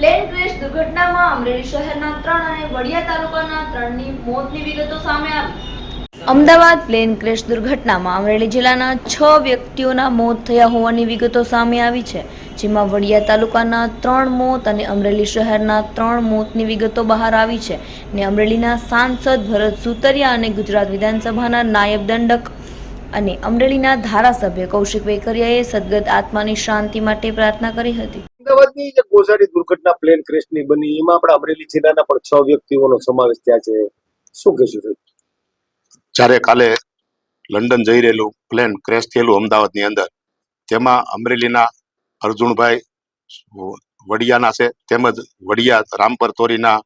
Plane crash દુર્ઘટનામાં અમરેલી શહેરના ત્રણ અને વડિયા તાલુકાના ત્રણની મોતની વિગતો સામે આવી. અમદાવાદ પ્લેન ક્રેશ દુર્ઘટનામાં અમરેલી જિલ્લાના છ વ્યક્તિઓના મોત થયા હોવાની વિગતો સામે આવી છે, જેમાં વડિયા તાલુકાના ત્રણ મોત અને અમરેલી શહેરના ત્રણ મોતની વિગતો બહાર આવી છે ને અમરેલીના સાંસદ ભરત સુતરિયા અને ગુજરાત વિધાનસભાના નાયબ દંડક અને અમરેલીના ધારાસભ્ય કૌશિક વેકરિયાએ સદગત આત્માની શાંતિ માટે પ્રાર્થના કરી હતી. અમદાવાદની જે ગોઝારી દુર્ઘટના પ્લેન ક્રેશની બની, એમાં આપણા અમરેલી જિલ્લાના પણ છ વ્યક્તિઓનો સમાવેશ થયા છે શું કહેશું? જ્યારે કાલે લંડન જઈ રહેલું પ્લેન ક્રેશ થયેલું અમદાવાદની અંદર, તેમાં અમરેલીના અર્જુનભાઈ વડિયાના છે, તેમજ વડિયા રામપર તોરીના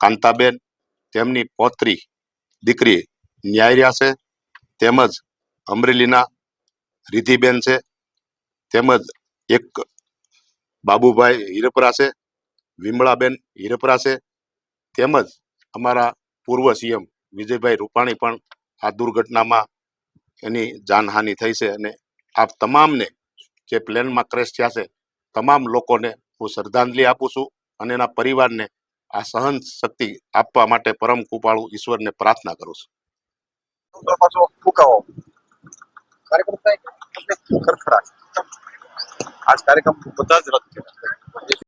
કાંતાબેન, તેમની પૌત્રી દીકરી ન્યાયર્યા છે, તેમજ અમરેલીના રિધિબેન છે, તેમજ એક બાબુભાઈ હિરપરા છે વિમળાબેન હિરપરા છે તેમજ અમારા પૂર્વ સીએમ વિજયભાઈ રૂપાણી પણ આ દુર્ઘટનામાં એની જાનહાનિ થઈ છે અને આ તમામને જે પ્લેનમાં ક્રેશ થયા છે, તમામ લોકોને હું શ્રદ્ધાંજલિ આપું છું અને એના પરિવારને આ સહન શક્તિ આપવા માટે પરમ કૃપાળુ ઈશ્વરને પ્રાર્થના કરું છું. કાર્યક્રમ આજ કાર્યક્રમ બધા જ રદ થયા